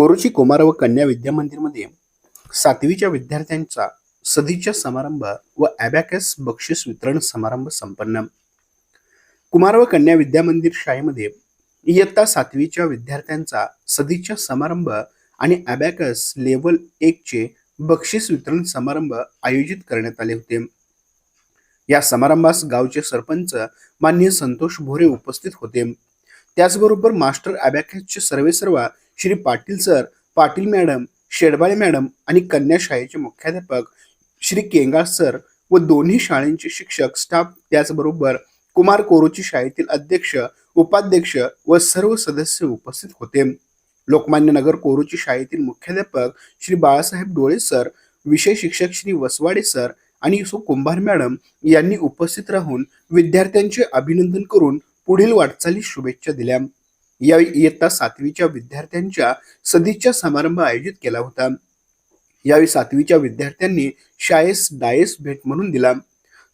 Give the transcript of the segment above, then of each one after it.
कोरोची कुमार व कन्या विद्या मंदिरमध्ये सातवीच्या विद्यार्थ्यांचा सदीच्या समारंभ व ॲबॅकस बक्षीस वितरण समारंभ संपन्न. कुमार व कन्या विद्या मंदिर शाळेमध्ये इयत्ता सातवीच्या विद्यार्थ्यांचा सदीच्या समारंभ आणि ॲबॅकस लेवल एकचे बक्षीस वितरण समारंभ आयोजित करण्यात आले होते. या समारंभास गावचे सरपंच मान्य संतोष भोरे उपस्थित होते. त्याचबरोबर मास्टर ॲबॅकसचे सर्वेसर्वा Shri Patil sir Patil madam Shedbale madam आणि कन्या शाळेचे मुख्याध्यापक श्री केंगाळ सर व दोन्ही शाळेंचे शिक्षक स्टाफ त्याचबरोबर कुमार कोरोची शाळेतील अध्यक्ष उपाध्यक्ष व सर्व सदस्य उपस्थित होते. लोकमान्य नगर कोरोची शाळेतील मुख्याध्यापक श्री बाळासाहेब डोळे सर विषय शिक्षक श्री वसवाडे सर आणि सो कुंभार मॅडम यांनी उपस्थित राहून विद्यार्थ्यांचे अभिनंदन करून पुढील वाटचाली शुभेच्छा दिल्या. यावेळी इयत्ता सातवीच्या विद्यार्थ्यांच्या सदिच्छा समारंभ आयोजित केला होता. यावेळी सातवीच्या विद्यार्थ्यांनी शाळेस डायस भेट म्हणून दिला.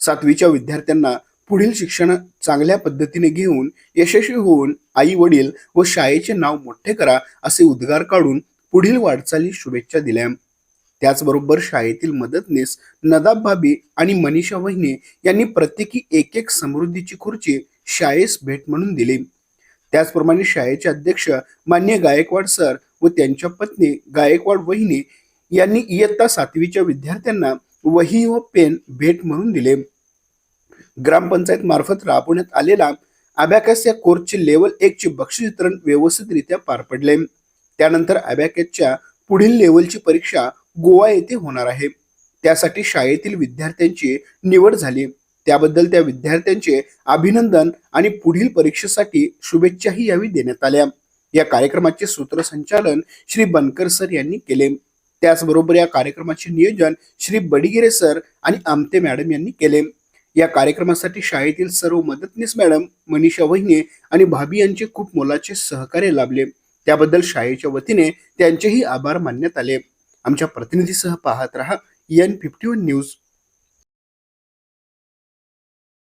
सातवीच्या विद्यार्थ्यांना पुढील शिक्षण चांगल्या पद्धतीने घेऊन यशस्वी होऊन आई वडील व शाळेचे नाव मोठे करा असे उद्गार काढून पुढील वाटचाली शुभेच्छा दिल्या. त्याचबरोबर शाळेतील मदतनीस नदाब भाभी आणि मनीषा वहिनी यांनी प्रत्येकी एक एक समृद्धीची खुर्ची शाळेस भेट म्हणून दिली. त्याचप्रमाणे शाळेचे अध्यक्ष मान्य गायकवाड सर व त्यांच्या पत्नी गायकवाड वहिनी यांनी इयत्ता सातवीच्या विद्यार्थ्यांना वही व पेन भेट म्हणून दिले. ग्रामपंचायत मार्फत राबवण्यात आलेला अबॅकस या कोर्सचे लेवल एक चे बक्षीस वितरण व्यवस्थितरित्या पार पडले. त्यानंतर अबॅकसच्या पुढील लेवलची परीक्षा गोवा येथे होणार आहे. त्यासाठी शाळेतील विद्यार्थ्यांची निवड झाली. त्याबद्दल त्या विद्यार्थ्यांचे अभिनंदन आणि पुढील परीक्षेसाठी शुभेच्छाही यावेळी देण्यात आल्या. या कार्यक्रमाचे सूत्रसंचालन श्री बनकर सर यांनी केले. त्याचबरोबर या कार्यक्रमाचे नियोजन श्री बडिगिरे सर आणि आमते मॅडम यांनी केले. या कार्यक्रमासाठी शाळेतील सर्व मदतनीस मॅडम मनीषा वहिने आणि भाभी यांचे खूप मोलाचे सहकार्य लाभले. त्याबद्दल शाळेच्या वतीने त्यांचेही आभार मानण्यात आले. आमच्या प्रतिनिधीसह पाहत रहा एन फिफ्टी वन न्यूज